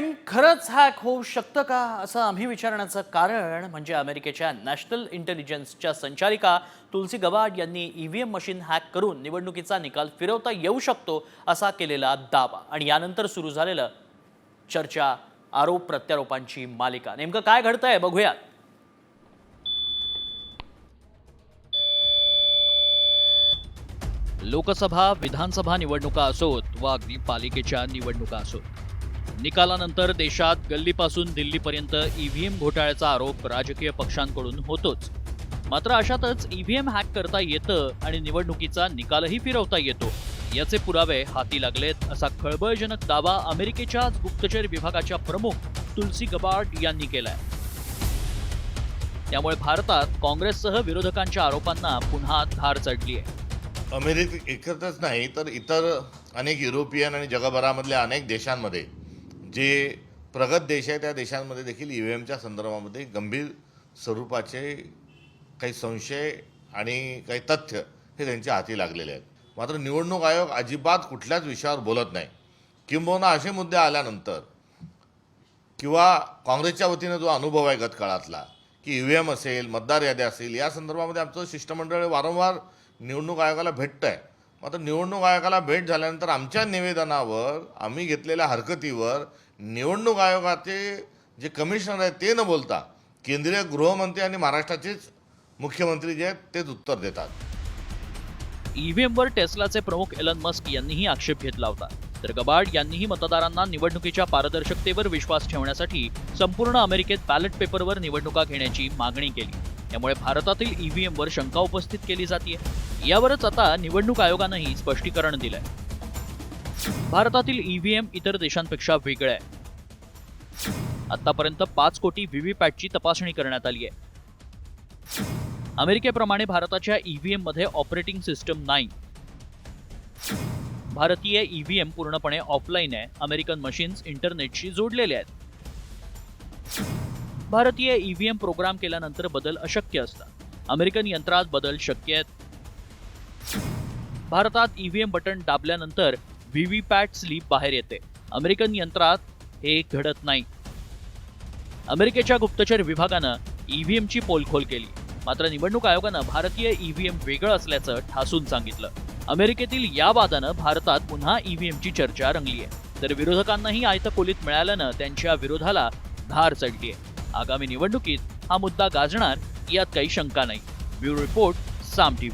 EVM खरंच hack होऊ शकतं का असं आम्ही विचारण्याचं कारण म्हणजे अमेरिकेच्या नॅशनल इंटेलिजन्सच्या संचालिका तुलसी गवाड यांनी ईव्हीएम मशीन हॅक करून निवडणुकीचा निकाल फिरवता येऊ शकतो असा केलेला दावा. आणि यानंतर सुरू झालेलं चर्चा आरोप प्रत्यारोपांची मालिका. नेमकं काय घडतंय बघूयात. लोकसभा विधानसभा निवडणुका असोत वा अगदी पालिकेच्या निवडणुका असोत. निकालानंतर देशात गल्लीपासून दिल्लीपर्यंत ईव्हीएम घोटाळ्याचा आरोप राजकीय पक्षांकडून होतोच. मात्र अशातच ईव्हीएम हॅक करता येतं आणि निवडणुकीचा निकालही फिरवता येतो. याचे पुरावे हाती लागलेत असा खळबळजनक दावा अमेरिकेच्याच गुप्तचर विभागाच्या प्रमुख तुलसी गबार्ड यांनी केलाय. त्यामुळे भारतात काँग्रेससह विरोधकांच्या आरोपांना पुन्हा धार चढली आहे अमेरिका एकत्रच नाही तर इतर अनेक युरोपियन आणि जगभरामधल्या अनेक देशांमध्ये जे प्रगत देश आहे त्या देशांमध्ये देखील ई व्ही एमच्या संदर्भामध्ये गंभीर स्वरूपाचे काही संशय आणि काही तथ्य हे त्यांच्या हाती लागलेले आहेत. मात्र निवडणूक आयोग अजिबात कुठल्याच विषयावर बोलत नाही. किंबहुना असे मुद्दे आल्यानंतर किंवा काँग्रेसच्या वतीनं जो अनुभव आहे गतकाळातला की ई व्ही एम असेल मतदार याद्या असेल या संदर्भामध्ये आमचं शिष्टमंडळ वारंवार निवडणूक आयोगाला भेटतं आहे आता निवडणूक आयोगाला भेट झाल्यानंतर आमच्या निवेदनावर आम्ही घेतलेल्या हरकतीवर निवडणूक आयोगाचे जे कमिशनर आहेत ते न बोलता केंद्रीय गृहमंत्री आणि महाराष्ट्राचेच मुख्यमंत्री जे आहेत तेच उत्तर देतात. ईव्हीएमवर टेस्लाचे प्रमुख एलन मस्क यांनीही आक्षेप घेतला होता. तर गबाड यांनीही मतदारांना निवडणुकीच्या पारदर्शकतेवर विश्वास ठेवण्यासाठी संपूर्ण अमेरिकेत बॅलेट पेपरवर निवडणुका घेण्याची मागणी केली. त्यामुळे भारतातील ईव्हीएमवर शंका उपस्थित केली जाते यावरच आता निवडणूक आयोगानंही स्पष्टीकरण दिलंय. भारतातील ईव्हीएम इतर देशांपेक्षा वेगळं आहे. आतापर्यंत पाच कोटी व्हीव्हीपॅटची तपासणी करण्यात आली आहे. अमेरिकेप्रमाणे भारताच्या ईव्हीएममध्ये ऑपरेटिंग सिस्टम नाही. भारतीय ईव्हीएम पूर्णपणे ऑफलाईन आहे. अमेरिकन मशीन्स इंटरनेटशी जोडलेले आहेत. भारतीय ईव्हीएम प्रोग्राम केल्यानंतर बदल अशक्य असतात. अमेरिकन यंत्रात बदल शक्य आहेत. भारतात ईव्हीएम बटन दाबल्यानंतर व्हीव्हीपॅट स्लीप बाहेर येते. अमेरिकन यंत्रात हे घडत नाही. अमेरिकेच्या गुप्तचर विभागानं ईव्हीएमची पोलखोल केली. मात्र निवडणूक आयोगानं भारतीय ईव्हीएम वेगळं असल्याचं ठासून सांगितलं. अमेरिकेतील या वादानं भारतात पुन्हा ईव्हीएमची चर्चा रंगली आहे तर विरोधकांनाही आयतकोलीत मिळाल्यानं त्यांच्या विरोधाला धार चढली आहे आगामी निवडणुकीत हा मुद्दा गाजणार यात काही शंका नाही. ब्युरो रिपोर्ट साम टीव्ही